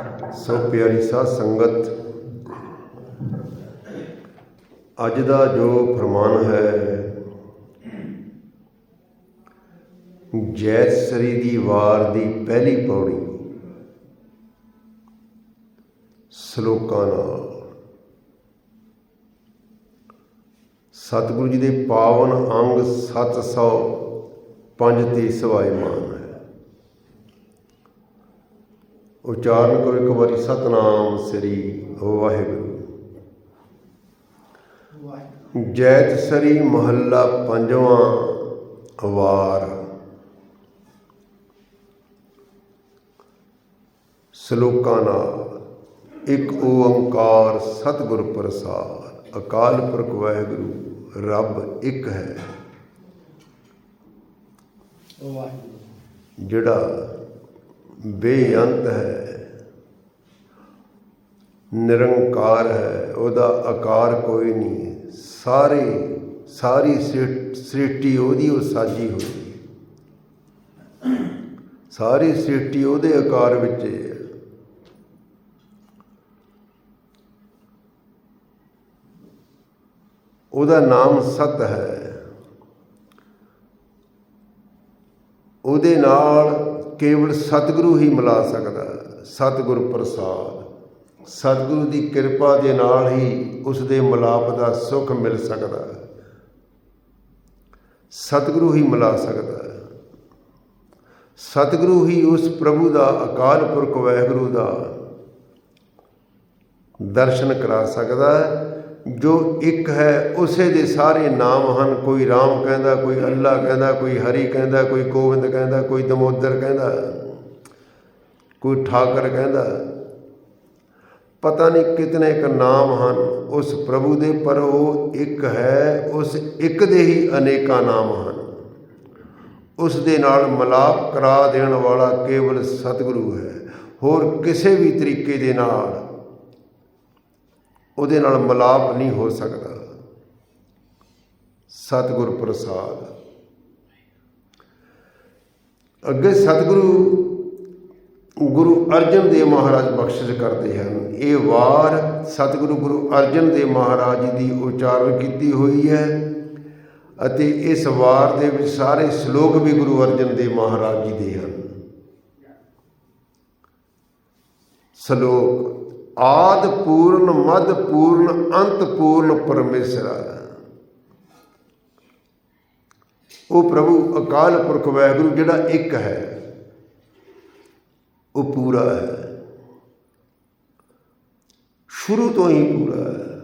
ਸੋ ਪਿਆਰੀ ਸਾਧ ਸੰਗਤ, ਅੱਜ ਦਾ ਜੋ ਫਰਮਾਨ ਹੈ ਜੈਸਰੀ ਦੀ ਵਾਰ ਦੀ ਪਹਿਲੀ ਪੌੜੀ, ਸ਼ਲੋਕਾਂ ਨਾਲ। ਸਤਿਗੁਰੂ ਜੀ ਦੇ ਪਾਵਨ ਅੰਗ 705 ਤੇ ਸਵਾਈਮਾਨ ਹੈ ਉਚਾਰਨ ਕਰੋ ਇੱਕ ਵਾਰੀ ਸਤਨਾਮ ਸ੍ਰੀ ਵਾਹਿਗੁਰੂ। ਜੈਤ ਸਰੀ ਮਹੱਲਾ ਪੰਜਵਾਂ ਵਾਰ। ਸ਼ਲੋਕਾਂ ਨਾਲ ਇੱਕ ਓੰਕਾਰ ਸਤਿਗੁਰ ਪ੍ਰਸਾਦ ਅਕਾਲ ਪੁਰਖ ਵਾਹਿਗੁਰੂ ਰੱਬ ਇੱਕ ਹੈ। ਜਿਹੜਾ ਬੇਅੰਤ ਹੈ। ਨਿਰੰਕਾਰ ਹੈ, ਉਹਦਾ ਆਕਾਰ ਕੋਈ ਨਹੀਂ ਸਾਰੇ ਸਾਰੀ, ਸ੍ਰਿ- ਸ੍ਰਿਸ਼ਟੀ ਉਹਦੀ ਉਹ ਸਾਜੀ ਹੋਈ ਸਾਰੀ ਸ੍ਰਿਸ਼ਟੀ ਉਹਦੇ ਆਕਾਰ ਵਿੱਚ ਹੈ। ਉਹਦਾ ਨਾਮ ਸਤ ਹੈ। ਉਹਦੇ ਨਾਲ ਕੇਵਲ ਸਤਿਗੁਰੂ ਹੀ ਮਿਲਾ ਸਕਦਾ ਸਤਿਗੁਰ ਪ੍ਰਸਾਦ। ਸਤਿਗੁਰੂ ਦੀ ਕਿਰਪਾ ਦੇ ਨਾਲ ਹੀ ਉਸ ਦੇ ਮਿਲਾਪ ਦਾ ਸੁੱਖ ਮਿਲ ਸਕਦਾ ਸਤਿਗੁਰੂ ਹੀ ਮਿਲਾ ਸਕਦਾ ਸਤਿਗੁਰੂ ਹੀ ਉਸ ਪ੍ਰਭੂ ਦਾ ਅਕਾਲ ਪੁਰਖ ਵਾਹਿਗੁਰੂ ਦਾ ਦਰਸ਼ਨ ਕਰਾ ਸਕਦਾ ਹੈ। ਜੋ ਇੱਕ ਹੈ, ਉਸੇ ਦੇ ਸਾਰੇ ਨਾਮ ਹਨ। ਕੋਈ RAM ਕਹਿੰਦਾ, ਕੋਈ ਅੱਲਾ ਕਹਿੰਦਾ, ਕੋਈ ਹਰੀ ਕਹਿੰਦਾ, ਕੋਈ ਗੋਬਿੰਦ ਕਹਿੰਦਾ, ਕੋਈ ਦਮੋਦਰ ਕਹਿੰਦਾ, ਕੋਈ ਠਾਕਰ ਕਹਿੰਦਾ। ਪਤਾ ਨਹੀਂ ਕਿਤਨੇ ਕ ਨਾਮ ਹਨ। ਉਸ ਪ੍ਰਭੂ ਦੇ, ਪਰ ਉਹ ਇੱਕ ਹੈ, ਉਸ ਇੱਕ ਦੇ ਹੀ ਅਨੇਕਾਂ ਨਾਮ ਹਨ। ਉਸ ਦੇ ਨਾਲ ਮਲਾਪ ਕਰਾ ਦੇਣ ਵਾਲਾ ਕੇਵਲ ਸਤਿਗੁਰੂ ਹੈ। ਹੋਰ ਕਿਸੇ ਵੀ ਤਰੀਕੇ ਦੇ ਨਾਲ ਉਹਦੇ ਨਾਲ ਮਿਲਾਪ ਨਹੀਂ ਹੋ ਸਕਦਾ। ਸਤਿਗੁਰ ਪ੍ਰਸਾਦ। ਅੱਗੇ ਸਤਿਗੁਰੂ ਗੁਰੂ ਅਰਜਨ ਦੇਵ ਮਹਾਰਾਜ ਬਖਸ਼ਿਸ਼ ਕਰਦੇ ਹਨ। ਇਹ ਵਾਰ ਸਤਿਗੁਰੂ ਗੁਰੂ ਅਰਜਨ ਦੇਵ ਮਹਾਰਾਜ ਦੀ ਉਚਾਰਨ ਕੀਤੀ ਹੋਈ ਹੈ ਅਤੇ ਇਸ ਵਾਰ ਦੇ ਵਿੱਚ ਸਾਰੇ ਸ਼ਲੋਕ ਵੀ ਗੁਰੂ ਅਰਜਨ ਦੇਵ ਮਹਾਰਾਜ ਜੀ ਦੇ ਹਨ। ਸ਼ਲੋਕ ਆਦ ਪੂਰਨ, ਮਦ ਪੂਰਨ, ਅੰਤ ਪੂਰਨ ਪਰਮੇਸ਼ਰ ਉਹ ਪ੍ਰਭੂ ਅਕਾਲ ਪੁਰਖ ਵਾਹਿਗੁਰੂ ਜਿਹੜਾ ਇੱਕ ਹੈ, ਉਹ ਪੂਰਾ ਹੈ। ਸ਼ੁਰੂ ਤੋਂ ਹੀ ਪੂਰਾ ਹੈ।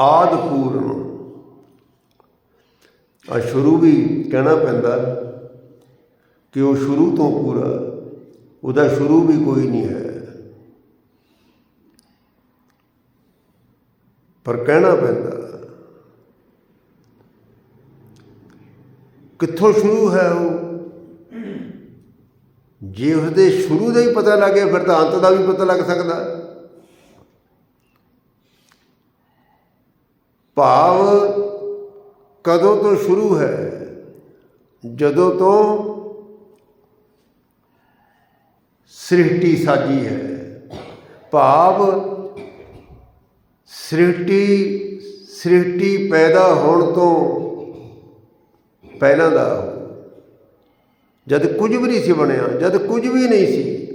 ਆਦ ਪੂਰਨ। ਆ ਸ਼ੁਰੂ ਵੀ ਕਹਿਣਾ ਪੈਂਦਾ ਕਿ ਉਹ ਸ਼ੁਰੂ ਤੋਂ ਪੂਰਾ ਉਹਦਾ ਸ਼ੁਰੂ ਵੀ ਕੋਈ ਨਹੀਂ ਹੈ। ਪਰ ਕਹਿਣਾ ਪੈਂਦਾ, ਕਿੱਥੋਂ ਸ਼ੁਰੂ ਹੈ ਉਹ? ਜੇ ਉਸਦੇ ਸ਼ੁਰੂ ਦਾ ਹੀ ਪਤਾ ਲੱਗੇ, ਫਿਰ ਤਾਂ ਅੰਤ ਦਾ ਵੀ ਪਤਾ ਲੱਗ ਸਕਦਾ। ਭਾਵ ਕਦੋਂ ਤੋਂ ਸ਼ੁਰੂ ਹੈ? ਜਦੋਂ ਤੋਂ ਸ੍ਰਿਸ਼ਟੀ ਸਾਜੀ ਹੈ। ਭਾਵ ਸ੍ਰਿਸ਼ਟੀ ਸ੍ਰਿਸ਼ਟੀ ਪੈਦਾ ਹੋਣ ਤੋਂ ਪਹਿਲਾਂ ਦਾ ਜਦ ਕੁਝ ਵੀ ਨਹੀਂ ਸੀ ਬਣਿਆ, ਜਦ ਕੁਝ ਵੀ ਨਹੀਂ ਸੀ,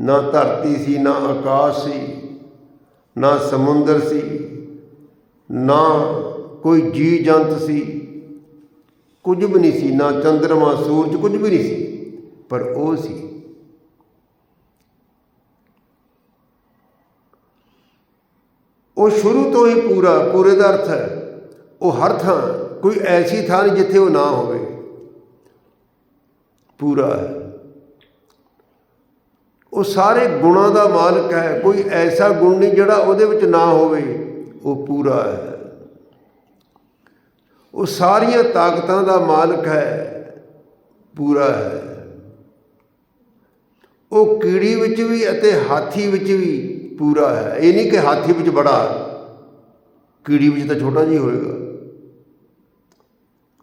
ਨਾ ਧਰਤੀ ਸੀ, ਨਾ ਆਕਾਸ਼ ਸੀ, ਨਾ ਸਮੁੰਦਰ ਸੀ, ਨਾ ਕੋਈ ਜੀ ਜੰਤ ਸੀ, ਕੁਝ ਵੀ ਨਹੀਂ ਸੀ, ਨਾ ਚੰਦਰਮਾ, ਸੂਰਜ ਕੁਝ ਵੀ ਨਹੀਂ ਸੀ, ਪਰ ਉਹ ਸੀ। ਉਹ ਸ਼ੁਰੂ ਤੋਂ ਹੀ ਪੂਰਾ, ਪੂਰੇ ਦਾ ਅਰਥ ਹੈ। ਉਹ ਹਰ ਥਾਂ, ਕੋਈ ਐਸੀ ਥਾਂ ਨਹੀਂ ਜਿੱਥੇ ਉਹ ਨਾ ਹੋਵੇ। ਪੂਰਾ ਹੈ। ਉਹ ਸਾਰੇ ਗੁਣਾਂ ਦਾ ਮਾਲਕ ਹੈ। ਕੋਈ ਐਸਾ ਗੁਣ ਨਹੀਂ ਜਿਹੜਾ ਉਹਦੇ ਵਿੱਚ ਨਾ ਹੋਵੇ। ਉਹ ਪੂਰਾ ਹੈ। ਉਹ ਸਾਰੀਆਂ ਤਾਕਤਾਂ ਦਾ ਮਾਲਕ ਹੈ। ਪੂਰਾ ਹੈ। ਉਹ ਕੀੜੀ ਵਿੱਚ ਵੀ ਅਤੇ ਹਾਥੀ ਵਿੱਚ ਵੀ ਪੂਰਾ ਹੈ। ਇਹ ਨਹੀਂ ਕਿ ਹਾਥੀ ਵਿੱਚ ਬੜਾ ਕੀੜੀ ਵਿੱਚ ਤਾਂ ਛੋਟਾ ਜਿਹਾ ਹੋਏਗਾ।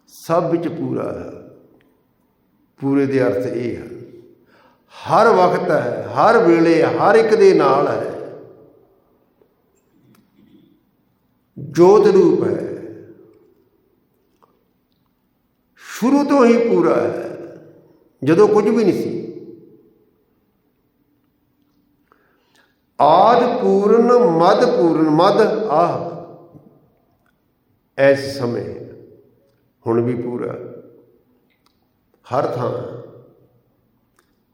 ਸਭ ਵਿੱਚ ਪੂਰਾ ਹੈ। ਪੂਰੇ ਦੇ ਅਰਥ ਇਹ ਹੈ। ਹਰ ਵਕਤ ਹੈ, ਹਰ ਵੇਲੇ ਹਰ ਇੱਕ ਦੇ ਨਾਲ ਹੈ। ਜੋਤ ਰੂਪ ਹੈ। ਸ਼ੁਰੂ ਤੋਂ ਹੀ ਪੂਰਾ ਹੈ। ਜਦੋਂ ਕੁਝ ਵੀ ਨਹੀਂ ਸੀ। ਆਦ ਪੂਰਨ ਮਦ ਪੂਰਨ ਮਦ ਆਹ। ਐਸ ਸਮੇਂ ਹੁਣ ਵੀ ਪੂਰਾ। ਹਰ ਥਾਂ।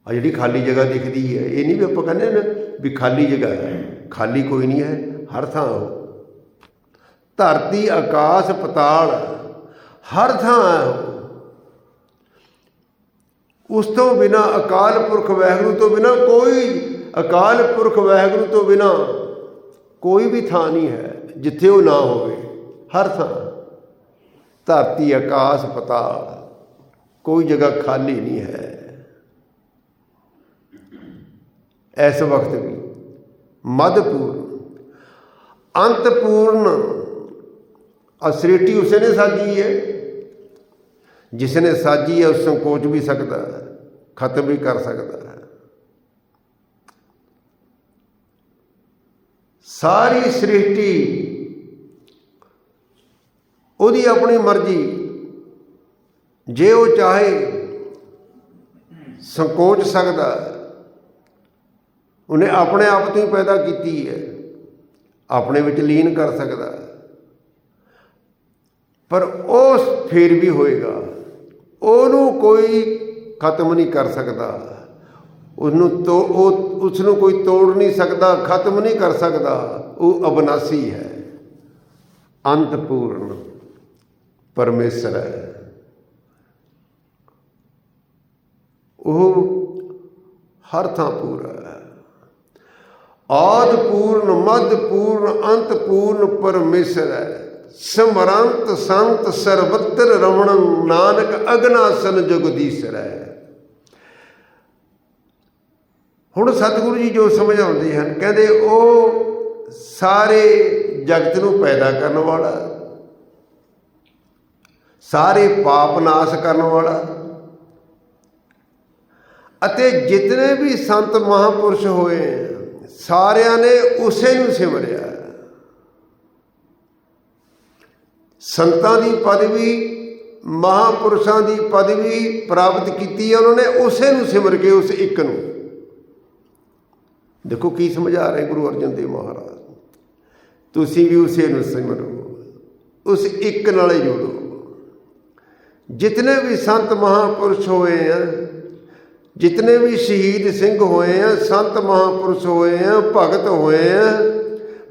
ਆ ਜਿਹੜੀ ਖਾਲੀ ਜਗ੍ਹਾ ਦਿਖਦੀ ਹੈ, ਇਹ ਨਹੀਂ ਵੀ ਆਪਾਂ ਕਹਿੰਦੇ ਨਾ ਵੀ ਖਾਲੀ ਜਗ੍ਹਾ ਹੈ। ਖਾਲੀ ਕੋਈ ਨਹੀਂ ਹੈ, ਹਰ ਥਾਂ ਉਹ। ਧਰਤੀ, ਆਕਾਸ਼, ਪਤਾਲ, ਹਰ ਥਾਂ ਹੈ ਉਸ ਤੋਂ ਬਿਨਾ ਅਕਾਲ ਪੁਰਖ ਵਾਹਿਗੁਰੂ ਤੋਂ ਬਿਨਾ ਕੋਈ ਅਕਾਲ ਪੁਰਖ ਵਾਹਿਗੁਰੂ ਤੋਂ ਬਿਨਾ ਕੋਈ ਵੀ ਥਾਂ ਨਹੀਂ ਹੈ ਜਿੱਥੇ ਉਹ ਨਾ ਹੋਵੇ। ਹਰ ਥਾਂ। ਧਰਤੀ, ਆਕਾਸ਼, ਪਤਾਲ, ਕੋਈ ਜਗ੍ਹਾ ਖਾਲੀ ਨਹੀਂ ਹੈ। ਇਸ ਵਕਤ ਵੀ ਮਦਪੂਰਨ ਅੰਤਪੂਰਨ ਅਸ੍ਰਿਟੀ ਉਸੇ ਨੇ ਸਾਜੀ ਹੈ। ਜਿਸ ਨੇ ਸਾਜੀ ਹੈ, ਉਸ ਸੰਕੋਚ ਵੀ ਸਕਦਾ, ਖਤਮ ਵੀ ਕਰ ਸਕਦਾ ਹੈ ਸਾਰੀ ਸ੍ਰਿਸ਼ਟੀ ਉਹਦੀ ਆਪਣੀ ਮਰਜ਼ੀ। ਜੇ ਉਹ ਚਾਹੇ, ਸੰਕੋਚ ਸਕਦਾ ਉਹਨੇ ਆਪਣੇ ਆਪ ਤੋਂ ਹੀ ਪੈਦਾ ਕੀਤੀ ਹੈ। ਆਪਣੇ ਵਿੱਚ ਲੀਨ ਕਰ ਸਕਦਾ ਪਰ ਉਹ ਫੇਰ ਵੀ ਹੋਏਗਾ। ਉਹਨੂੰ ਕੋਈ ਖਤਮ ਨਹੀਂ ਕਰ ਸਕਦਾ। ਉਹਨੂੰ ਤੋ ਉਹ ਉਸ ਨੂੰ ਕੋਈ ਤੋੜ ਨਹੀਂ ਸਕਦਾ, ਖਤਮ ਨਹੀਂ ਕਰ ਸਕਦਾ। ਉਹ ਅਬਨਾਸੀ ਹੈ। ਅੰਤਪੂਰਨ ਪਰਮੇਸ਼ਰ ਹੈ। ਉਹ ਹਰ ਥਾਂ ਪੂਰਾ ਹੈ। ਆਦ ਪੂਰਨ ਮਦ ਪੂਰਨ ਅੰਤ ਪੂਰਨ ਪਰਮੇਸ਼ਰ ਹੈ। ਸਮਰੰਤ ਸੰਤ ਸਰਬੱਤਰ ਰਮਣ ਨਾਨਕ ਅਗਨਾਸਨ ਜਗਦੀਸ਼ਰ ਹੈ। ਹੁਣ ਸਤਿਗੁਰੂ ਜੀ ਜੋ ਸਮਝਾਉਂਦੇ ਹਨ, ਕਹਿੰਦੇ ਉਹ ਸਾਰੇ ਜਗਤ ਨੂੰ ਪੈਦਾ ਕਰਨ ਵਾਲਾ, ਸਾਰੇ ਪਾਪ ਨਾਸ਼ ਕਰਨ ਵਾਲਾ ਅਤੇ ਜਿਤਨੇ ਵੀ ਸੰਤ ਮਹਾਪੁਰਸ਼ ਹੋਏ, ਸਾਰਿਆਂ ਨੇ ਉਸੇ ਨੂੰ ਸਿਮਰਿਆ। ਸੰਤਾਂ ਦੀ ਪਦਵੀ, ਮਹਾਪੁਰਸ਼ਾਂ ਦੀ ਪਦਵੀ ਪ੍ਰਾਪਤ ਕੀਤੀ ਹੈ ਉਹਨਾਂ ਨੇ ਉਸੇ ਨੂੰ ਸਿਮਰ ਕੇ ਉਸ ਇੱਕ ਨੂੰ। ਦੇਖੋ ਕੀ ਸਮਝਾ ਰਹੇ ਗੁਰੂ ਅਰਜਨ ਦੇਵ ਮਹਾਰਾਜ? ਤੁਸੀਂ ਵੀ ਉਸੇ ਨੂੰ ਸਿਮਰੋ ਉਸ ਇੱਕ ਨਾਲ ਹੀ ਜੁੜੋ। ਜਿਤਨੇ ਵੀ ਸੰਤ ਮਹਾਪੁਰਸ਼ ਹੋਏ ਆ, ਜਿਤਨੇ ਵੀ ਸ਼ਹੀਦ ਸਿੰਘ ਹੋਏ ਆ, ਸੰਤ ਮਹਾਪੁਰਸ਼ ਹੋਏ ਆ, ਭਗਤ ਹੋਏ ਆ,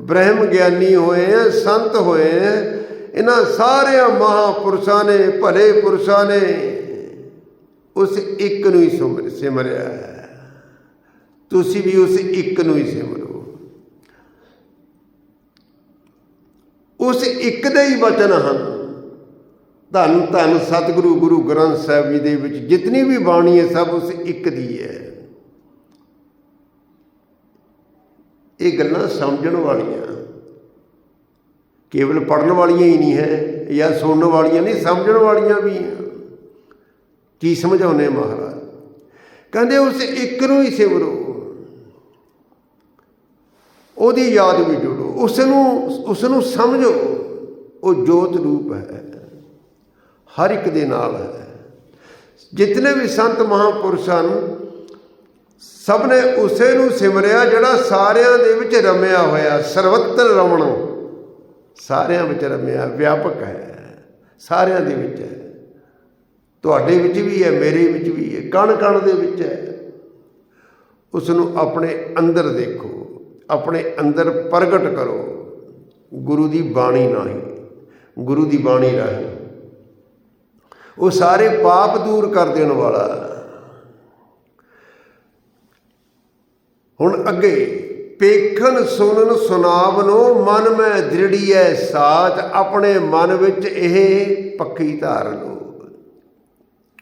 ਬ੍ਰਹਮ ਗਿਆਨੀ ਹੋਏ ਆ, ਸੰਤ ਹੋਏ ਆ, ਇਹਨਾਂ ਸਾਰਿਆਂ ਮਹਾਪੁਰਸ਼ਾਂ ਨੇ, ਭਲੇ ਪੁਰਸ਼ਾਂ ਨੇ ਉਸ ਇੱਕ ਨੂੰ ਹੀ ਸਿਮਰ- ਸਿਮਰਿਆ ਹੈ। ਤੁਸੀਂ ਵੀ ਉਸ ਇੱਕ ਨੂੰ ਹੀ ਸਿਮਰੋ ਉਸ ਇੱਕ ਦੇ ਹੀ ਵਚਨ ਹਨ। ਧੰਨ ਧੰਨ ਸਤਿਗੁਰੂ, ਗੁਰੂ ਗ੍ਰੰਥ ਸਾਹਿਬ ਜੀ ਦੇ ਵਿੱਚ ਜਿਤਨੀ ਵੀ ਬਾਣੀ ਹੈ, ਸਭ ਉਸ ਇੱਕ ਦੀ ਹੈ। ਇਹ ਗੱਲਾਂ ਸਮਝਣ ਵਾਲੀਆਂ। ਕੇਵਲ ਪੜਨ ਵਾਲੀਆਂ ਹੀ ਨਹੀਂ ਹੈ ਜਾਂ ਸੁਣਨ ਵਾਲੀਆਂ ਨਹੀਂ, ਸਮਝਣ ਵਾਲੀਆਂ ਵੀ ਕੀ ਸਮਝਾਉਨੇ ਮਹਾਰਾਜ? ਕਹਿੰਦੇ ਉਸ ਇੱਕ ਨੂੰ ਹੀ ਸਿਮਰੋ ਉਹਦੀ ਯਾਦ ਵੀ ਜੋੜੋ। ਉਸ ਨੂੰ ਉਸ ਨੂੰ ਸਮਝੋ। ਉਹ ਜੋਤ ਰੂਪ ਹੈ। ਹਰ ਇੱਕ ਦੇ ਨਾਲ ਹੈ। ਜਿਤਨੇ ਵੀ ਸੰਤ ਮਹਾਪੁਰਸ਼ ਹਨ ਸਭ ਨੇ ਉਸੇ ਨੂੰ ਸਿਮਰਿਆ ਜਿਹੜਾ ਸਾਰਿਆਂ ਦੇ ਵਿੱਚ ਰਮਿਆ ਹੋਇਆ, ਸਰਵਤਰ ਰਮਣ, ਸਾਰਿਆਂ ਵਿੱਚ ਰਮਿਆ, ਵਿਆਪਕ ਹੈ। ਸਾਰਿਆਂ ਦੇ ਵਿੱਚ ਹੈ। ਤੁਹਾਡੇ ਵਿੱਚ ਵੀ ਹੈ, ਮੇਰੇ ਵਿੱਚ ਵੀ ਹੈ ਕਣ ਕਣ ਦੇ ਵਿੱਚ ਹੈ। ਉਸ ਨੂੰ ਆਪਣੇ ਅੰਦਰ ਦੇਖੋ। ਆਪਣੇ ਅੰਦਰ ਪ੍ਰਗਟ ਕਰੋ। ਗੁਰੂ ਦੀ ਬਾਣੀ ਨਾਹੀਂ, ਗੁਰੂ ਦੀ ਬਾਣੀ ਰਾਹੀਂ। ਉਹ ਸਾਰੇ ਪਾਪ ਦੂਰ ਕਰ ਦੇਣ ਵਾਲਾ। ਹੁਣ ਅੱਗੇ ਪੇਖਨ ਸੁਨਨ ਸੁਨਾਵਨੋ ਮਨ ਮੈਂ ਦ੍ਰਿੜੀਐ ਸਾਚ, ਆਪਣੇ ਮਨ ਵਿੱਚ ਇਹ ਪੱਕੀ ਧਾਰ ਲੋ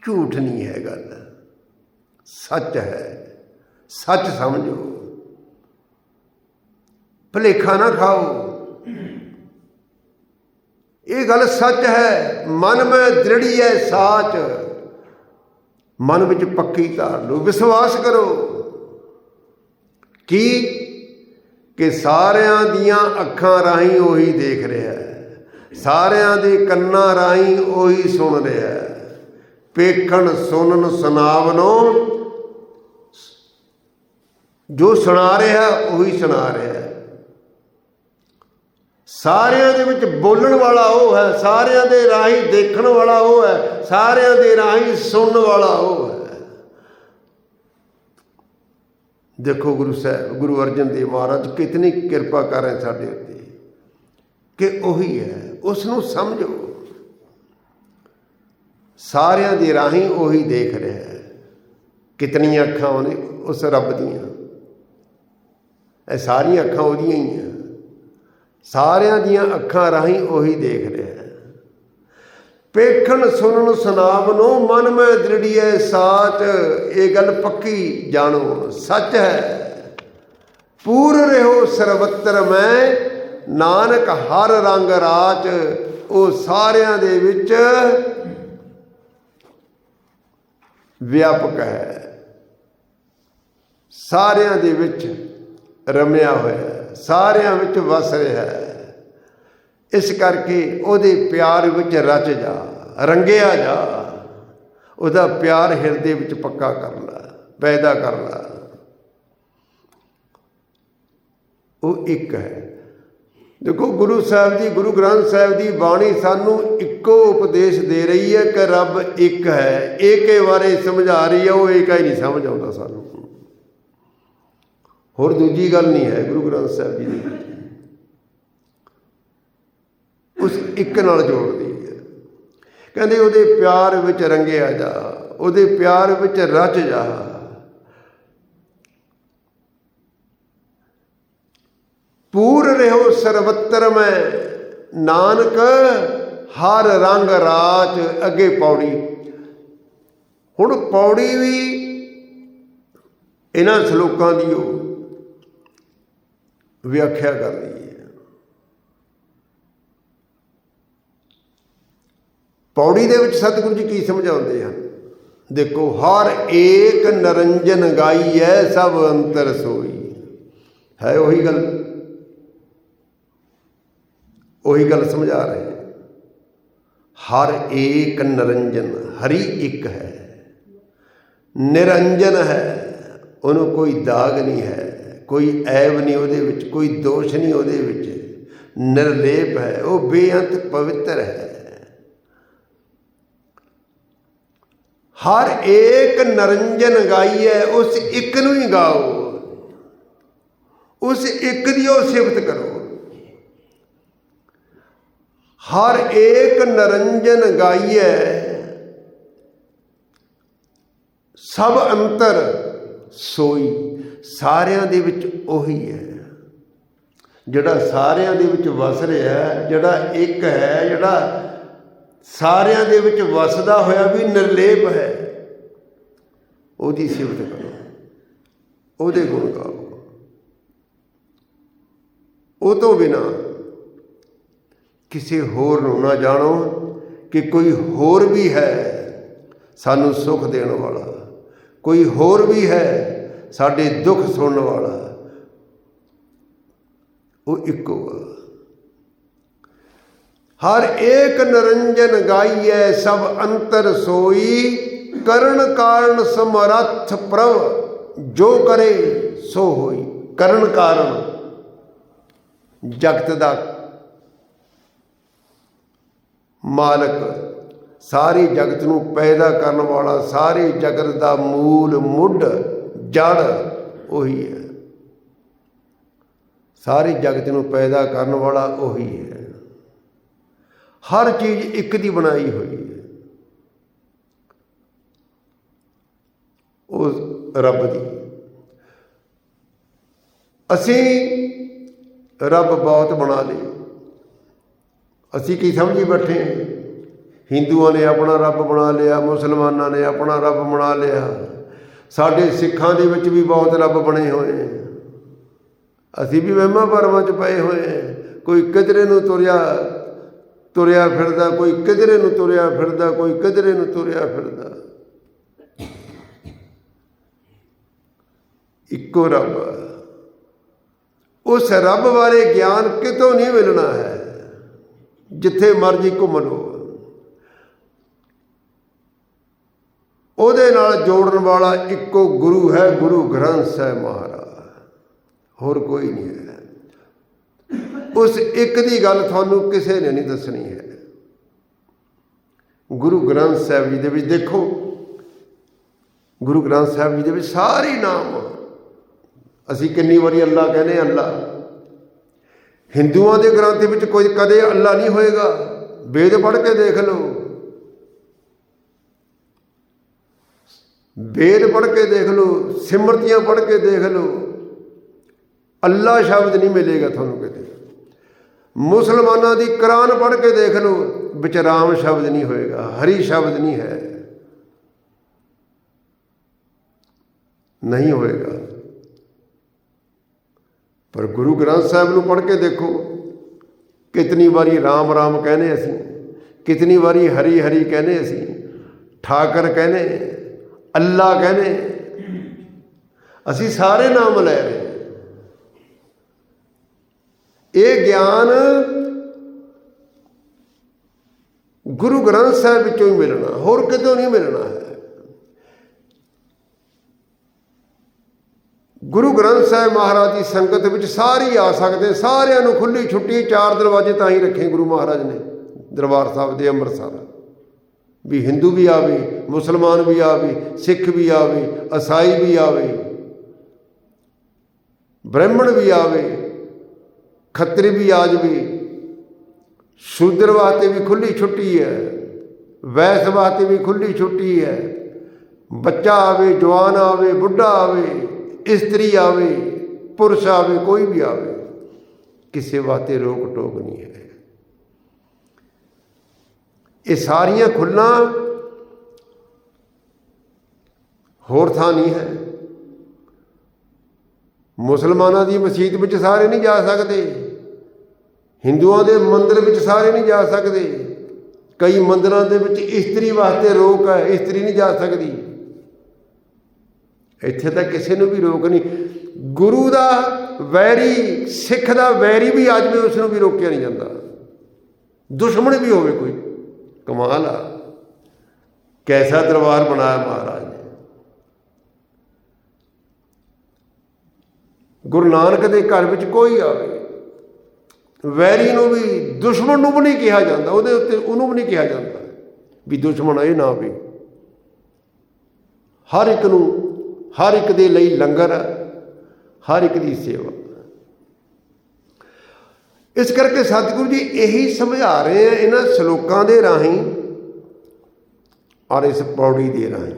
ਝੂਠ ਨਹੀਂ ਹੈ ਗੱਲ। ਸੱਚ ਹੈ। ਸੱਚ ਸਮਝੋ। ਭਲੇਖਾ ਨਾ ਖਾਓ। ਇਹ ਗੱਲ ਸੱਚ ਹੈ, ਮਨ ਮੈਂ ਦ੍ਰਿੜੀ ਹੈ ਸਾਚ। ਮਨ ਵਿੱਚ ਪੱਕੀ ਧਾਰ ਲਓ ਵਿਸ਼ਵਾਸ ਕਰੋ। ਕੀ? ਕਿ ਸਾਰਿਆਂ ਦੀਆਂ ਅੱਖਾਂ ਰਾਹੀਂ ਉਹੀ ਦੇਖ ਰਿਹਾ ਹੈ। ਸਾਰਿਆਂ ਦੇ ਕੰਨਾਂ ਰਾਹੀਂ ਉਹੀ ਸੁਣ ਰਿਹਾ ਹੈ। ਪੇਖਣ, ਸੁਣਨ ਸੁਨਾਵਨੋਂ ਜੋ ਸੁਣਾ ਰਿਹਾ, ਉਹੀ ਸੁਣਾ ਰਿਹਾ ਸਾਰਿਆਂ ਦੇ ਵਿੱਚ ਬੋਲਣ ਵਾਲਾ ਉਹ ਹੈ, ਸਾਰਿਆਂ ਦੇ ਰਾਹੀਂ ਦੇਖਣ ਵਾਲਾ ਉਹ ਹੈ, ਸਾਰਿਆਂ ਦੇ ਰਾਹੀਂ ਸੁਣਨ ਵਾਲਾ ਉਹ ਹੈ। ਦੇਖੋ ਗੁਰੂ ਸਾਹਿਬ, ਗੁਰੂ ਅਰਜਨ ਦੇਵ ਮਹਾਰਾਜ, ਕਿਤਨੀ ਕਿਰਪਾ ਕਰ ਰਹੇ ਸਾਡੇ ਉੱਤੇ। ਕਿ ਉਹੀ ਹੈ ਉਸ ਨੂੰ ਸਮਝੋ। ਸਾਰਿਆਂ ਦੇ ਰਾਹੀਂ ਉਹੀ ਦੇਖ ਰਿਹਾ ਹੈ। ਕਿਤਨੀਆਂ ਅੱਖਾਂ ਉਹਨੇ, ਉਸ ਰੱਬ ਦੀਆਂ। ਇਹ ਸਾਰੀਆਂ ਅੱਖਾਂ ਉਹਦੀਆਂ ਹੀ ਆ। ਸਾਰਿਆਂ ਦੀਆਂ ਅੱਖਾਂ ਰਾਹੀਂ ਉਹੀ ਦੇਖ ਰਿਹਾ ਹੈ ਪੇਖਣ ਸੁਣਨ ਸੁਨਾਵਨੋ ਮਨ ਮੈਂ ਦ੍ਰਿੜੀਐ ਸਾਚ। ਇਹ ਗੱਲ ਪੱਕੀ ਜਾਣੋ, ਸੱਚ ਹੈ। ਪੂਰ ਰਹੋ ਸਰਵਤਰ ਮੈਂ, ਨਾਨਕ ਹਰ ਰੰਗ ਰਾਚ। ਉਹ ਸਾਰਿਆਂ ਦੇ ਵਿੱਚ ਵਿਆਪਕ ਹੈ। ਸਾਰਿਆਂ ਦੇ ਵਿੱਚ ਰਮਿਆ ਹੋਇਆ ਹੈ। ਸਾਰਿਆਂ ਵਿੱਚ ਵਸ ਰਿਹਾ ਹੈ। ਇਸ ਕਰਕੇ ਉਹਦੇ ਪਿਆਰ ਵਿੱਚ ਰਚ ਜਾ, ਰੰਗਿਆ ਜਾ। ਉਹਦਾ ਪਿਆਰ ਹਿਰਦੇ ਵਿੱਚ ਪੱਕਾ ਕਰ ਲੈ, ਪੈਦਾ ਕਰ ਲੈ। ਉਹ ਇੱਕ ਹੈ। ਦੇਖੋ ਗੁਰੂ ਸਾਹਿਬ ਦੀ, ਗੁਰੂ ਗ੍ਰੰਥ ਸਾਹਿਬ ਦੀ ਬਾਣੀ ਸਾਨੂੰ ਇੱਕੋ ਉਪਦੇਸ਼ ਦੇ ਰਹੀ ਹੈ ਕਿ ਰੱਬ ਇੱਕ ਹੈ। ਏਕੇ ਬਾਰੇ ਸਮਝਾ ਰਹੀ ਹੈ, ਉਹ ਏਕਾ ਹੀ ਨਹੀਂ ਸਮਝ ਆਉਂਦਾ ਸਾਨੂੰ। ਹੋਰ ਦੂਜੀ ਗੱਲ ਨਹੀਂ ਹੈ, ਗੁਰੂ ਗ੍ਰੰਥ ਸਾਹਿਬ ਜੀ ਦੀ। ਉਸ ਇੱਕ ਨਾਲ ਜੋੜਦੀ ਹੈ। ਕਹਿੰਦੇ ਉਹਦੇ ਪਿਆਰ ਵਿੱਚ ਰੰਗਿਆ ਜਾ, ਉਹਦੇ ਪਿਆਰ ਵਿੱਚ ਰਚ ਜਾ। ਪੂਰ ਰਹੋ ਸਰਵਤਰ ਮੈਂ, ਨਾਨਕ ਹਰ ਰੰਗ ਰਾਚ ਅੱਗੇ ਪੌੜੀ। ਹੁਣ ਪੌੜੀ ਵੀ ਇਹਨਾਂ ਸ਼ਲੋਕਾਂ ਦੀ ਹੋ ਵਿਆਖਿਆ ਕਰ ਰਹੀ ਹੈ ਪੌੜੀ ਦੇ ਵਿੱਚ ਸਤਿਗੁਰੂ ਜੀ ਕੀ ਸਮਝਾਉਂਦੇ ਹਨ? ਦੇਖੋ, ਹਰ ਏਕ ਨਰੰਜਨ ਗਾਈ ਹੈ ਸਭ ਅੰਤਰ ਸੋਈ। ਹੈ ਉਹੀ ਗੱਲ? ਉਹੀ ਗੱਲ ਸਮਝਾ ਰਹੇ ਹਰ ਏਕ ਨਰੰਜਨ, ਹਰੀ ਇੱਕ ਹੈ। ਨਿਰੰਜਨ ਹੈ, ਉਹਨੂੰ ਕੋਈ ਦਾਗ ਨਹੀਂ ਹੈ। ਕੋਈ ਐਬ ਨਹੀਂ ਉਹਦੇ ਵਿੱਚ, ਕੋਈ ਦੋਸ਼ ਨਹੀਂ ਉਹਦੇ ਵਿੱਚ। ਨਿਰਲੇਪ ਹੈ, ਉਹ ਬੇਅੰਤ ਪਵਿੱਤਰ ਹੈ। ਹਰ ਏਕ ਨਰੰਜਨ ਗਾਈਐ, ਉਸ ਇੱਕ ਨੂੰ ਹੀ ਗਾਓ। ਉਸ ਇੱਕ ਦੀ ਉਹ ਸਿਫਤ ਕਰੋ। ਹਰ ਏਕ ਨਰੰਜਨ ਗਾਈਐ, ਸਭ ਅੰਤਰ ਸੋਈ। ਸਾਰਿਆਂ ਦੇ ਵਿੱਚ ਉਹੀ ਹੈ। ਜਿਹੜਾ ਸਾਰਿਆਂ ਦੇ ਵਿੱਚ ਵਸ ਰਿਹਾ ਹੈ, ਜਿਹੜਾ ਇੱਕ ਹੈ, ਜਿਹੜਾ ਸਾਰਿਆਂ ਦੇ ਵਿੱਚ ਵਸਦਾ ਹੋਇਆ ਵੀ ਨਿਰਲੇਪ ਹੈ, ਉਹਦੀ ਸਿਫਤ ਕਰੋ। ਉਹਦੇ ਗੁਣ ਗਾਓ। ਉਹ ਤੋਂ ਬਿਨਾ ਕਿਸੇ ਹੋਰ ਨੂੰ ਨਾ ਜਾਣੋ ਕਿ ਕੋਈ ਹੋਰ ਵੀ ਹੈ ਸਾਨੂੰ ਸੁੱਖ ਦੇਣ ਵਾਲਾ। ਕੋਈ ਹੋਰ ਵੀ ਹੈ ਸਾਡੇ ਦੁੱਖ ਸੁਣਨ ਵਾਲਾ ਉਹ ਇੱਕੋ ਹਰ ਏਕ ਨਰੰਜਨ ਗਾਈਐ, ਸਭ ਅੰਤਰ ਸੋਈ, ਕਰਨ ਕਾਰਨ ਸਮਰੱਥ ਪ੍ਰਭ, ਜੋ ਕਰੇ ਸੋ ਹੋਈ। ਕਰਨ ਕਾਰਨ ਜਗਤ ਦਾ ਮਾਲਕ, ਸਾਰੀ ਜਗਤ ਨੂੰ ਪੈਦਾ ਕਰਨ ਵਾਲਾ, ਸਾਰੇ ਜਗਤ ਦਾ ਮੂਲ ਮੁੱਢ ਜੜ ਉਹੀ ਹੈ। ਸਾਰੀ ਜਗਤ ਨੂੰ ਪੈਦਾ ਕਰਨ ਵਾਲਾ ਉਹੀ ਹੈ। ਹਰ ਚੀਜ਼ ਇੱਕ ਦੀ ਬਣਾਈ ਹੋਈ ਹੈ। ਉਹ ਰੱਬ ਦੀ। ਅਸੀਂ ਰੱਬ ਬਹੁਤ ਬਣਾ ਲਏ। ਅਸੀਂ ਕੀ ਸਮਝੀ ਬੈਠੇ ਹਿੰਦੂਆਂ ਨੇ ਆਪਣਾ ਰੱਬ ਬਣਾ ਲਿਆ, ਮੁਸਲਮਾਨਾਂ ਨੇ ਆਪਣਾ ਰੱਬ ਬਣਾ ਲਿਆ। ਸਾਡੇ ਸਿੱਖਾਂ ਦੇ ਵਿੱਚ ਵੀ ਬਹੁਤ ਰੱਬ ਬਣੇ ਹੋਏ ਅਸੀਂ ਵੀ ਵਹਿਮਾਂ ਭਰਮਾਂ 'ਚ ਪਏ ਹੋਏ ਕੋਈ ਕਿਧਰੇ ਨੂੰ ਤੁਰਿਆ ਤੁਰਿਆ ਫਿਰਦਾ, ਕੋਈ ਕਿਧਰੇ ਨੂੰ ਤੁਰਿਆ ਫਿਰਦਾ, ਕੋਈ ਕਿਧਰੇ ਨੂੰ ਤੁਰਿਆ ਫਿਰਦਾ। ਇੱਕੋ ਰੱਬ ਉਸ ਰੱਬ ਬਾਰੇ ਗਿਆਨ ਕਿਤੋਂ ਨਹੀਂ ਮਿਲਣਾ ਹੈ। ਜਿੱਥੇ ਮਰਜ਼ੀ ਘੁੰਮ ਲਓ। ਉਹਦੇ ਨਾਲ ਜੋੜਨ ਵਾਲਾ ਇੱਕੋ ਗੁਰੂ ਹੈ, ਗੁਰੂ ਗ੍ਰੰਥ ਸਾਹਿਬ ਮਹਾਰਾਜ। ਹੋਰ ਕੋਈ ਨਹੀਂ ਹੈ। ਉਸ ਇੱਕ ਦੀ ਗੱਲ ਤੁਹਾਨੂੰ ਕਿਸੇ ਨੇ ਨਹੀਂ ਦੱਸਣੀ ਹੈ। ਗੁਰੂ ਗ੍ਰੰਥ ਸਾਹਿਬ ਜੀ ਦੇ ਵਿੱਚ ਦੇਖੋ, ਗੁਰੂ ਗ੍ਰੰਥ ਸਾਹਿਬ ਜੀ ਦੇ ਵਿੱਚ ਸਾਰੇ ਨਾਮ ਅਸੀਂ ਕਿੰਨੀ ਵਾਰੀ ਅੱਲਾ ਕਹਿੰਦੇ ਅੱਲਾ। ਹਿੰਦੂਆਂ ਦੇ ਗ੍ਰੰਥ ਵਿੱਚ ਕੋਈ ਕਦੇ ਅੱਲਾ ਨਹੀਂ ਹੋਏਗਾ। ਵੇਦ ਪੜ੍ਹ ਕੇ ਦੇਖ ਲਓ। ਵੇਦ ਪੜ੍ਹ ਕੇ ਦੇਖ ਲਓ, ਸਿਮਰਤੀਆਂ ਪੜ੍ਹ ਕੇ ਦੇਖ ਲਓ, ਅੱਲਾ ਸ਼ਬਦ ਨਹੀਂ ਮਿਲੇਗਾ ਤੁਹਾਨੂੰ ਕਿਤੇ। ਮੁਸਲਮਾਨਾਂ ਦੀ ਕੁਰਾਨ ਪੜ੍ਹ ਕੇ ਦੇਖ ਲਓ, ਵਿੱਚ ਰਾਮ ਸ਼ਬਦ ਨਹੀਂ ਹੋਏਗਾ, ਹਰੀ ਸ਼ਬਦ ਨਹੀਂ ਹੈ। ਨਹੀਂ ਹੋਏਗਾ। ਪਰ ਗੁਰੂ ਗ੍ਰੰਥ ਸਾਹਿਬ ਨੂੰ ਪੜ੍ਹ ਕੇ ਦੇਖੋ, ਕਿਤਨੀ ਵਾਰੀ ਰਾਮ ਰਾਮ ਕਹਿੰਦੇ ਅਸੀਂ, ਕਿਤਨੀ ਵਾਰੀ ਹਰੀ ਹਰੀ ਕਹਿੰਦੇ ਅਸੀਂ, ਠਾਕਰ ਕਹਿੰਦੇ ਅੱਲਾ ਕਹਿੰਦੇ, ਅਸੀਂ ਸਾਰੇ ਨਾਮ ਲੈ ਰਹੇ ਇਹ ਗਿਆਨ ਗੁਰੂ ਗ੍ਰੰਥ ਸਾਹਿਬ ਵਿੱਚੋਂ ਹੀ ਮਿਲਣਾ, ਹੋਰ ਕਿਤੋਂ ਨਹੀਂ ਮਿਲਣਾ ਹੈ। ਗੁਰੂ ਗ੍ਰੰਥ ਸਾਹਿਬ ਮਹਾਰਾਜ ਦੀ ਸੰਗਤ ਵਿੱਚ ਸਾਰੇ ਆ ਸਕਦੇ, ਸਾਰਿਆਂ ਨੂੰ ਖੁੱਲੀ ਛੁੱਟੀ, ਚਾਰ ਦਰਵਾਜ਼ੇ ਤਾਂ ਹੀ ਰੱਖੇ ਗੁਰੂ ਮਹਾਰਾਜ ਨੇ, ਦਰਬਾਰ ਸਾਹਿਬ ਦੇ ਅੰਮ੍ਰਿਤਸਰ। ਵੀ ਹਿੰਦੂ ਵੀ ਆਵੇ, ਮੁਸਲਮਾਨ ਵੀ ਆਵੇ, ਸਿੱਖ ਵੀ ਆਵੇ ਅਸਾਈ ਵੀ ਆਵੇ, ਬ੍ਰਾਹਮਣ ਵੀ ਆਵੇ, ਖੱਤਰੀ ਵੀ ਆ ਜਾਵੇ ਸ਼ੂਦਰ ਵਾਸਤੇ ਵੀ ਖੁੱਲੀ ਛੁੱਟੀ ਹੈ, ਵੈਸ ਵਾਸਤੇ ਵੀ ਖੁੱਲੀ ਛੁੱਟੀ ਹੈ, ਬੱਚਾ ਆਵੇ, ਜਵਾਨ ਆਵੇ, ਬੁੱਢਾ ਆਵੇ, ਇਸਤਰੀ ਆਵੇ, ਪੁਰਸ਼ ਆਵੇ, ਕੋਈ ਵੀ ਆਵੇ, ਕਿਸੇ ਵਾਸਤੇ ਰੋਕ ਟੋਕ ਨਹੀਂ ਹੈ। ਇਹ ਸਾਰੀਆਂ ਖੁੱਲਾਂ ਹੋਰ ਥਾਂ ਨਹੀਂ ਹੈ। ਮੁਸਲਮਾਨਾਂ ਦੀ ਮਸਜਿਦ ਵਿੱਚ ਸਾਰੇ ਨਹੀਂ ਜਾ ਸਕਦੇ। ਹਿੰਦੂਆਂ ਦੇ ਮੰਦਿਰ ਵਿੱਚ ਸਾਰੇ ਨਹੀਂ ਜਾ ਸਕਦੇ। ਕਈ ਮੰਦਿਰਾਂ ਦੇ ਵਿੱਚ ਇਸਤਰੀ ਵਾਸਤੇ ਰੋਕ ਹੈ, ਇਸਤਰੀ ਨਹੀਂ ਜਾ ਸਕਦੀ। ਇੱਥੇ ਤਾਂ ਕਿਸੇ ਨੂੰ ਵੀ ਰੋਕ ਨਹੀਂ। ਗੁਰੂ ਦਾ ਵੈਰੀ, ਸਿੱਖ ਦਾ ਵੈਰੀ ਵੀ ਅੱਜ ਵੀ ਉਸ ਨੂੰ ਵੀ ਰੋਕਿਆ ਨਹੀਂ ਜਾਂਦਾ। ਦੁਸ਼ਮਣ ਵੀ ਹੋਵੇ ਕੋਈ। ਕਮਾਲ ਆ। ਕੈਸਾ ਦਰਬਾਰ ਬਣਾਇਆ ਮਹਾਰਾਜ ਨੇ। ਗੁਰੂ ਨਾਨਕ ਦੇ ਘਰ ਵਿੱਚ ਕੋਈ ਆਵੇ। ਵੈਰੀ ਨੂੰ ਵੀ ਦੁਸ਼ਮਣ ਨੂੰ ਵੀ ਨਹੀਂ ਕਿਹਾ ਜਾਂਦਾ। ਉਹਦੇ ਉੱਤੇ ਉਹਨੂੰ ਵੀ ਨਹੀਂ ਕਿਹਾ ਜਾਂਦਾ ਵੀ ਦੁਸ਼ਮਣ ਇਹ ਨਾ ਵੀ ਹਰ ਇੱਕ ਨੂੰ, ਹਰ ਇੱਕ ਦੇ ਲਈ ਲੰਗਰ ਹਰ ਇੱਕ ਦੀ ਸੇਵਾ। ਇਸ ਕਰਕੇ ਸਤਿਗੁਰੂ ਜੀ ਇਹੀ ਸਮਝਾ ਰਹੇ ਆ ਇਹਨਾਂ ਸ਼ਲੋਕਾਂ ਦੇ ਰਾਹੀਂ ਔਰ ਇਸ ਪੌੜੀ ਦੇ ਰਾਹੀਂ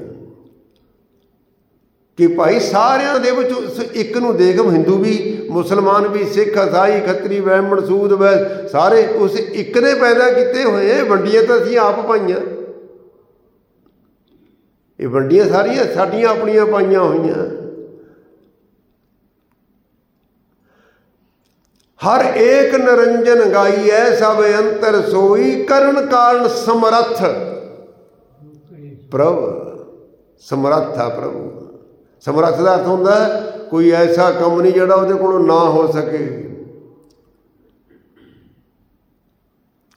ਕਿ ਭਾਈ ਸਾਰਿਆਂ ਦੇ ਵਿੱਚ ਉਸ ਇੱਕ ਨੂੰ ਦੇਖ ਹਿੰਦੂ ਵੀ, ਮੁਸਲਮਾਨ ਵੀ, ਸਿੱਖ ਇਸਾਈ ਖੱਤਰੀ ਬ੍ਰਾਹਮਣ ਸੂਦ ਵੈ ਸਾਰੇ ਉਸ ਇੱਕ ਨੇ ਪੈਦਾ ਕੀਤੇ ਹੋਏ ਵੰਡੀਆਂ ਤਾਂ ਅਸੀਂ ਆਪ ਪਾਈਆਂ। ਇਹ ਵੰਡੀਆਂ ਸਾਰੀਆਂ ਸਾਡੀਆਂ ਆਪਣੀਆਂ ਪਾਈਆਂ ਹੋਈਆਂ। ਹਰ ਏਕ ਨਰੰਜਨ ਗਾਈਐ ਸਭ ਅੰਤਰ ਸੋਈ, ਕਰਨ ਕਾਰਨ ਸਮਰੱਥ। ਪ੍ਰਭ, ਸਮਰੱਥ ਆ ਪ੍ਰਭੂ। ਸਮਰੱਥ ਦਾ ਅਰਥ ਹੁੰਦਾ ਕੋਈ ਐਸਾ ਕੰਮ ਨਹੀਂ ਜਿਹੜਾ ਉਹਦੇ ਕੋਲੋਂ ਨਾ ਹੋ ਸਕੇ।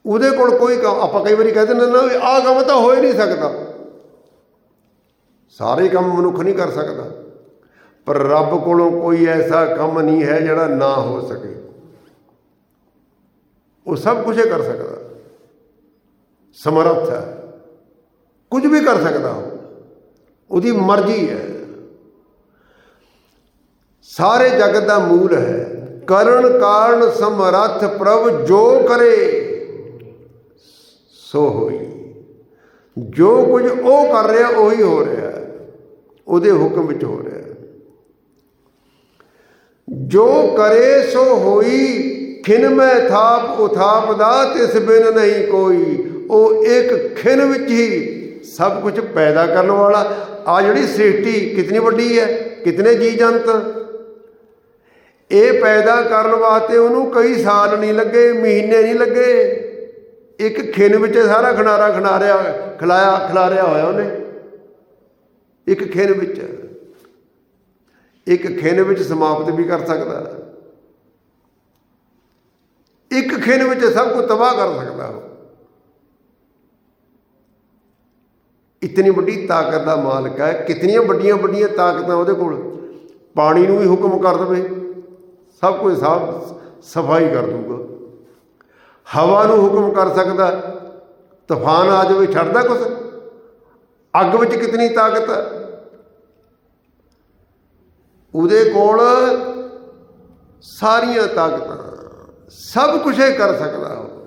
ਉਹਦੇ ਕੋਲ ਕੋਈ ਕੰਮ, ਆਪਾਂ ਕਈ ਵਾਰੀ ਕਹਿੰਦੇ ਨੇ ਨਾ ਵੀ ਆਹ ਕੰਮ ਤਾਂ ਹੋ ਹੀ ਨਹੀਂ ਸਕਦਾ। ਸਾਰੇ ਕੰਮ ਮਨੁੱਖ ਨਹੀਂ ਕਰ ਸਕਦਾ। ਪਰ ਰੱਬ ਕੋਲੋਂ ਕੋਈ ਐਸਾ ਕੰਮ ਨਹੀਂ ਹੈ ਜਿਹੜਾ ਨਾ ਹੋ ਸਕੇ। ਉਹ ਸਭ ਕੁਝ ਕਰ ਸਕਦਾ। ਸਮਰੱਥ ਹੈ। ਕੁਝ ਵੀ ਕਰ ਸਕਦਾ ਉਹ। ਉਹਦੀ ਮਰਜ਼ੀ ਹੈ। ਸਾਰੇ ਜਗਤ ਦਾ ਮੂਲ ਹੈ। ਕਰਨ ਕਾਰਨ ਸਮਰੱਥ ਪ੍ਰਭ ਜੋ ਕਰੇ, ਸੋ ਹੋਈ। ਜੋ ਕੁਝ ਉਹ ਕਰ ਰਿਹਾ, ਉਹੀ ਹੋ ਰਿਹਾ। ਉਹਦੇ ਹੁਕਮ ਵਿੱਚ ਹੋ ਰਿਹਾ। ਜੋ ਕਰੇ, ਸੋ ਹੋਈ। ਖਿਨ ਮੈਂ ਥਾਪ ਉਥਾਪ ਦਾ ਤਿਸ ਬਿਨ ਨਹੀਂ ਕੋਈ। ਉਹ ਇੱਕ ਖਿਨ ਵਿੱਚ ਹੀ ਸਭ ਕੁਝ ਪੈਦਾ ਕਰਨ ਵਾਲਾ। ਆ ਜਿਹੜੀ ਸ੍ਰਿਸ਼ਟੀ ਕਿਤਨੀ ਵੱਡੀ ਹੈ, ਕਿਤਨੇ ਜੀ ਜੰਤ ਇਹ ਪੈਦਾ ਕਰਨ ਵਾਸਤੇ ਉਹਨੂੰ ਕਈ ਸਾਲ ਨਹੀਂ ਲੱਗੇ, ਮਹੀਨੇ ਨਹੀਂ ਲੱਗੇ। ਇੱਕ ਖਿਨ ਵਿੱਚ ਸਾਰਾ ਖਨਾਰਾ ਖਨਾਰਿਆ, ਖਲਾਇਆ, ਖਲਾਰਿਆ ਹੋਇਆ ਉਹਨੇ। ਇੱਕ ਖਿਨ ਵਿੱਚ। ਇੱਕ ਖਿਨ ਵਿੱਚ ਸਮਾਪਤ ਵੀ ਕਰ ਸਕਦਾ। ਇੱਕ ਖਿੰਨ ਵਿੱਚ ਸਭ ਕੁਝ ਤਬਾਹ ਕਰ ਸਕਦਾ ਉਹ। ਇਤਨੀ ਵੱਡੀ ਤਾਕਤ ਦਾ ਮਾਲਕ ਹੈ, ਕਿਤਨੀਆਂ ਵੱਡੀਆਂ ਵੱਡੀਆਂ ਤਾਕਤਾਂ ਉਹਦੇ ਕੋਲ, ਪਾਣੀ ਨੂੰ ਵੀ ਹੁਕਮ ਕਰ ਦੇਵੇ, ਸਭ ਕੁਝ ਸਾਫ਼ ਸਫ਼ਾਈ ਕਰ ਦੂਗਾ ਹਵਾ ਨੂੰ ਹੁਕਮ ਕਰ ਸਕਦਾ, ਤੂਫਾਨ ਆ ਜਾਵੇ, ਛੱਡਦਾ ਕੁਛ? ਅੱਗ ਵਿੱਚ ਕਿਤਨੀ ਤਾਕਤ ਹੈ? ਉਹਦੇ ਕੋਲ ਸਾਰੀਆਂ ਤਾਕਤਾਂ। ਸਭ ਕੁਝ ਇਹ ਕਰ ਸਕਦਾ ਉਹ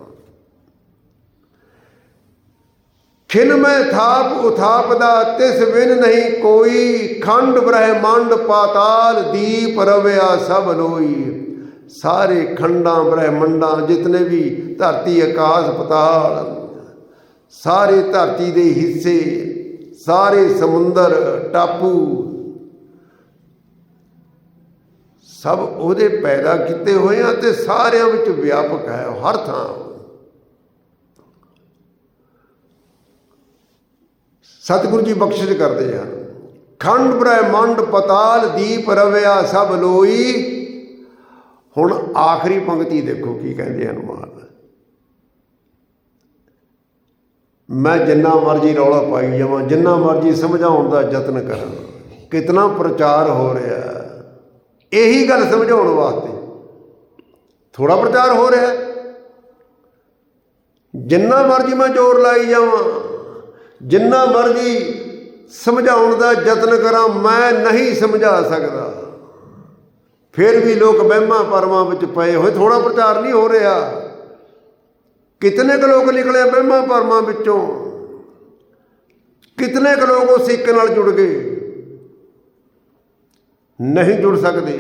ਖਿਨ ਮੈਂ ਥਾਪ ਉਥਾਪ ਦਾ ਤਿਸ ਬਿਨ ਨਹੀਂ ਕੋਈ। ਖੰਡ ਬ੍ਰਹਿਮੰਡ ਪਾਤਾਲ ਦੀਪ ਰਵਿਆ ਸਭ ਲੋਈ। ਸਾਰੇ ਖੰਡਾਂ ਬ੍ਰਹਿਮੰਡਾਂ ਜਿਤਨੇ ਵੀ ਧਰਤੀ ਆਕਾਸ਼ ਪਤਾਲ। ਸਾਰੇ ਧਰਤੀ ਦੇ ਹਿੱਸੇ, ਸਾਰੇ ਸਮੁੰਦਰ ਟਾਪੂ। ਸਭ ਉਹਦੇ ਪੈਦਾ ਕੀਤੇ ਹੋਏ ਆ ਤੇ ਸਾਰਿਆਂ ਵਿੱਚ ਵਿਆਪਕ ਹੈ ਹਰ ਥਾਂ। ਸਤਿਗੁਰੂ ਜੀ ਬਖਸ਼ਿਸ਼ ਕਰਦੇ ਹਨ ਖੰਡ ਬ੍ਰਹਿਮੰਡ ਪਤਾਲ ਦੀਪ ਰਵਿਆ ਸਭ ਲੋਈ। ਹੁਣ ਆਖਰੀ ਪੰਕਤੀ ਦੇਖੋ ਕੀ ਕਹਿੰਦੇ ਹਨ ਮੈਂ ਜਿੰਨਾ ਮਰਜ਼ੀ ਰੌਲਾ ਪਾਈ ਜਾਵਾਂ, ਜਿੰਨਾ ਮਰਜ਼ੀ ਸਮਝਾਉਣ ਦਾ ਯਤਨ ਕਰਾਂ, ਕਿਤਨਾ ਪ੍ਰਚਾਰ ਹੋ ਰਿਹਾ। ਹੈ। ਇਹੀ ਗੱਲ ਸਮਝਾਉਣ ਵਾਸਤੇ ਥੋੜਾ ਪ੍ਰਚਾਰ ਹੋ ਰਿਹਾ ਜਿੰਨਾ ਮਰਜ਼ੀ ਮੈਂ ਜ਼ੋਰ ਲਾਈ ਜਾਵਾਂ, ਜਿੰਨਾ ਮਰਜ਼ੀ ਸਮਝਾਉਣ ਦਾ ਯਤਨ ਕਰਾਂ, ਮੈਂ ਨਹੀਂ ਸਮਝਾ ਸਕਦਾ। ਫਿਰ ਵੀ ਲੋਕ ਵਹਿਮਾਂ ਪਰਮਾਂ ਵਿੱਚ ਪਏ ਹੋਏ ਥੋੜਾ ਪ੍ਰਚਾਰ ਨਹੀਂ ਹੋ ਰਿਹਾ। ਕਿਤਨੇ ਕੁ ਲੋਕ ਨਿਕਲੇ ਵਹਿਮਾਂ ਪਰਮਾਂ ਵਿੱਚੋਂ? ਕਿਤਨੇ ਕੁ ਲੋਕ ਉਹ ਸਿੱਕ ਨਾਲ ਜੁੜ ਗਏ? ਨਹੀਂ ਜੁੜ ਸਕਦੇ।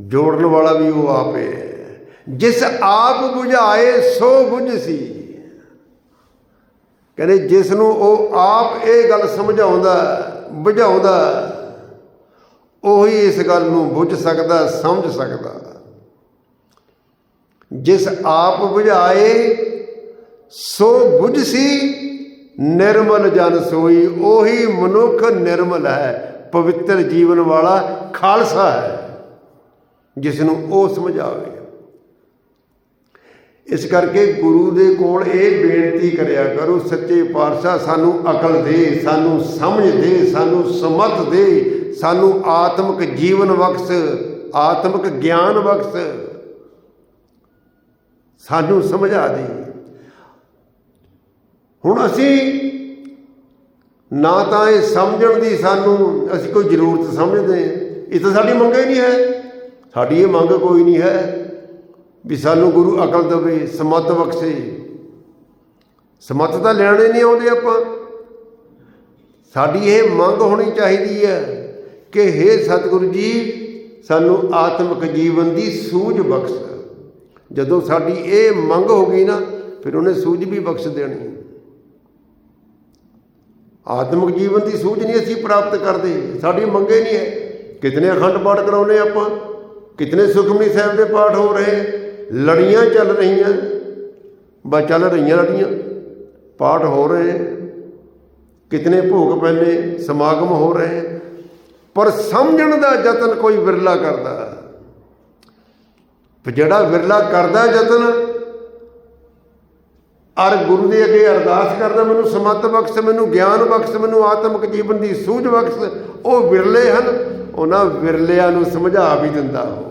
ਜੋੜਨ ਵਾਲਾ ਵੀ ਉਹ ਆਪ ਹੈ ਜਿਸ ਆਪ ਬੁਝਾਏ, ਸੋ ਬੁਝ ਸੀ। ਕਹਿੰਦੇ ਜਿਸ ਨੂੰ ਉਹ ਆਪ ਇਹ ਗੱਲ ਸਮਝਾਉਂਦਾ, ਬੁਝਾਉਂਦਾ, ਉਹੀ ਇਸ ਗੱਲ ਨੂੰ ਬੁੱਝ ਸਕਦਾ, ਸਮਝ ਸਕਦਾ। ਜਿਸ ਆਪ ਬੁਝਾਏ, ਸੋ ਬੁਝ ਸੀ, ਨਿਰਮਲ ਜਨ ਸੋਈ, ਉਹੀ ਮਨੁੱਖ ਨਿਰਮਲ ਹੈ। ਪਵਿੱਤਰ ਜੀਵਨ ਵਾਲਾ ਖਾਲਸਾ ਹੈ ਜਿਸ ਨੂੰ ਉਹ ਸਮਝਾਵੇ। ਇਸ ਕਰਕੇ ਗੁਰੂ ਦੇ ਕੋਲ ਇਹ ਬੇਨਤੀ ਕਰਿਆ ਕਰੋ, ਸੱਚੇ ਪਾਤਸ਼ਾਹ, ਸਾਨੂੰ ਅਕਲ ਦੇ, ਸਾਨੂੰ ਸਮਝ ਦੇ, ਸਾਨੂੰ ਸਮਤ ਦੇ, ਸਾਨੂੰ ਆਤਮਿਕ ਜੀਵਨ ਬਖਸ਼, ਆਤਮਿਕ ਗਿਆਨ ਬਖਸ਼, ਸਾਨੂੰ ਸਮਝਾ ਦੇ। ਹੁਣ ਅਸੀਂ ਨਾ ਤਾਂ ਇਹ ਸਮਝਣ ਦੀ ਸਾਨੂੰ ਅਸੀਂ ਕੋਈ ਜ਼ਰੂਰਤ ਸਮਝਦੇ ਇਹ ਤਾਂ ਸਾਡੀ ਮੰਗ ਹੀ ਨਹੀਂ ਹੈ। ਸਾਡੀ ਇਹ ਮੰਗ ਕੋਈ ਨਹੀਂ ਹੈ ਵੀ ਸਾਨੂੰ ਗੁਰੂ ਅਕਲ ਦੇਵੇ, ਸਮਤ ਬਖਸ਼ੇ। ਸਮਤ ਤਾਂ ਲੈਣੇ ਨਹੀਂ ਆਉਂਦੇ ਆਪਾਂ। ਸਾਡੀ ਇਹ ਮੰਗ ਹੋਣੀ ਚਾਹੀਦੀ ਹੈ ਕਿ हे ਸਤਿਗੁਰੂ ਜੀ, ਸਾਨੂੰ ਆਤਮਿਕ ਜੀਵਨ ਦੀ ਸੂਝ ਬਖਸ਼। ਜਦੋਂ ਸਾਡੀ ਇਹ ਮੰਗ ਹੋ ਗਈ ਨਾ, ਫਿਰ ਉਹਨੇ ਸੂਝ ਵੀ ਬਖਸ਼ ਦੇਣੀ। ਆਤਮਿਕ ਜੀਵਨ ਦੀ ਸੂਝ ਨਹੀਂ ਅਸੀਂ ਪ੍ਰਾਪਤ ਕਰਦੇ, ਸਾਡੀ ਮੰਗੇ ਨਹੀਂ ਹੈ। ਕਿਤਨੇ ਅਖੰਡ ਪਾਠ ਕਰਾਉਨੇ ਆਪਾਂ, ਕਿਤਨੇ ਸੁਖਮਨੀ ਸਾਹਿਬ ਦੇ ਪਾਠ ਹੋ ਰਹੇ ਲੜੀਆਂ ਚੱਲ ਰਹੀਆਂ ਬਾ ਚੱਲ ਰਹੀਆਂ ਲੜੀਆਂ, ਪਾਠ ਹੋ ਰਹੇ ਕਿਤਨੇ ਭੋਗ ਪੈਨੇ ਸਮਾਗਮ ਹੋ ਰਹੇ ਪਰ ਸਮਝਣ ਦਾ ਯਤਨ ਕੋਈ ਵਿਰਲਾ ਕਰਦਾ। ਜਿਹੜਾ ਵਿਰਲਾ ਕਰਦਾ ਯਤਨ ਅਰ ਗੁਰੂ ਦੇ ਅੱਗੇ ਅਰਦਾਸ ਕਰਦਾ, ਮੈਨੂੰ ਸਮਤ ਬਖਸ਼, ਮੈਨੂੰ ਗਿਆਨ ਬਖਸ਼, ਮੈਨੂੰ ਆਤਮਿਕ ਜੀਵਨ ਦੀ ਸੂਝ ਬਖਸ਼। ਉਹ ਵਿਰਲੇ ਹਨ, ਉਹਨਾਂ ਵਿਰਲਿਆਂ ਨੂੰ ਸਮਝਾ ਵੀ ਦਿੰਦਾ ਉਹ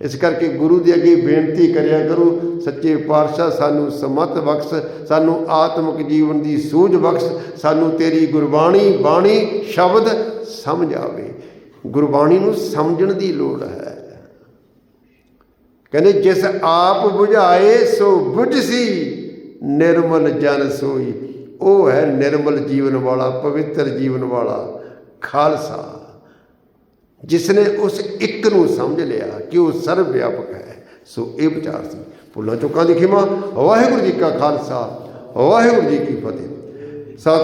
ਇਸ ਕਰਕੇ ਗੁਰੂ ਦੇ ਅੱਗੇ ਬੇਨਤੀ ਕਰਿਆ ਕਰੋ, ਸੱਚੇ ਪਾਤਸ਼ਾਹ, ਸਾਨੂੰ ਸਮਤ ਬਖਸ਼, ਸਾਨੂੰ ਆਤਮਿਕ ਜੀਵਨ ਦੀ ਸੂਝ ਬਖਸ਼, ਸਾਨੂੰ ਤੇਰੀ ਗੁਰਬਾਣੀ, ਬਾਣੀ, ਸ਼ਬਦ ਸਮਝ ਆਵੇ ਗੁਰਬਾਣੀ ਨੂੰ ਸਮਝਣ ਦੀ ਲੋੜ ਹੈ। ਕਹਿੰਦੇ, ਜਿਸ ਆਪ ਬੁਝਾਏ, ਸੋ ਬੁਝ ਸੀ। ਨਿਰਮਲ ਜਨ ਸੋਈ। ਉਹ ਹੈ ਨਿਰਮਲ ਜੀਵਨ ਵਾਲਾ, ਪਵਿੱਤਰ ਜੀਵਨ ਵਾਲਾ ਖਾਲਸਾ। ਜਿਸ ਨੇ ਉਸ ਇੱਕ ਨੂੰ ਸਮਝ ਲਿਆ ਕਿ ਉਹ ਸਰਵ ਵਿਆਪਕ ਹੈ, ਸੋ ਇਹ ਵਿਚਾਰ ਸੀ। ਭੁੱਲਾਂ ਚੁੱਕਾਂ ਦੀ ਖਿਮਾ। ਵਾਹਿਗੁਰੂ ਜੀ ਕਾ ਖਾਲਸਾ, ਵਾਹਿਗੁਰੂ ਜੀ ਕੀ ਫਤਿਹ। ਸਤ